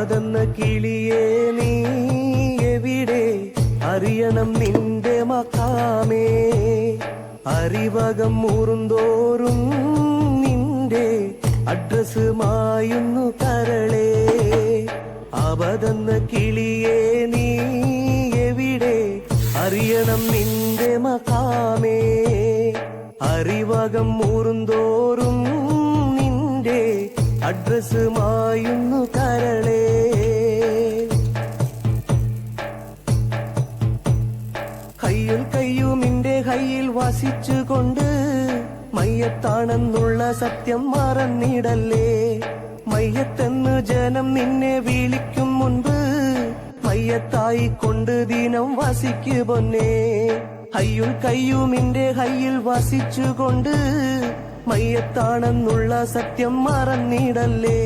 അബതെന്ന കിളിയേ നീ എവിടെ? അറിയണം നിന്റെ മക്കാമേ അറിവകം മൂറുന്തോറും നിന്റെ അഡ്രസ് മായുന്നു കരളേ. അവതെന്ന കിളിയേ നീ എവിടെ? അറിയണം നിന്റെ മക്കാമേ അറിവകം മൂറുന്തോറും നിന്റെ അഡ്രസ് മായുന്നു കരളേ. കയ്യും കയ്യും നിന്റെ കയ്യിൽ വസിച്ചുകൊണ്ട് മയ്യത്താണെന്നുള്ള സത്യം മറന്നിടല്ലേ? മയ്യത്തെന്ന് ജനം നിന്നെ വിളിക്കും മുൻപ് മയ്യത്തായി കൊണ്ട് ദിനം വസിക്കു പൊന്നേ. അയ്യും കയ്യും ഹയ്യിൽ കയ്യിൽ വസിച്ചുകൊണ്ട് മയ്യത്താണെന്നുള്ള സത്യം മറന്നിടല്ലേ?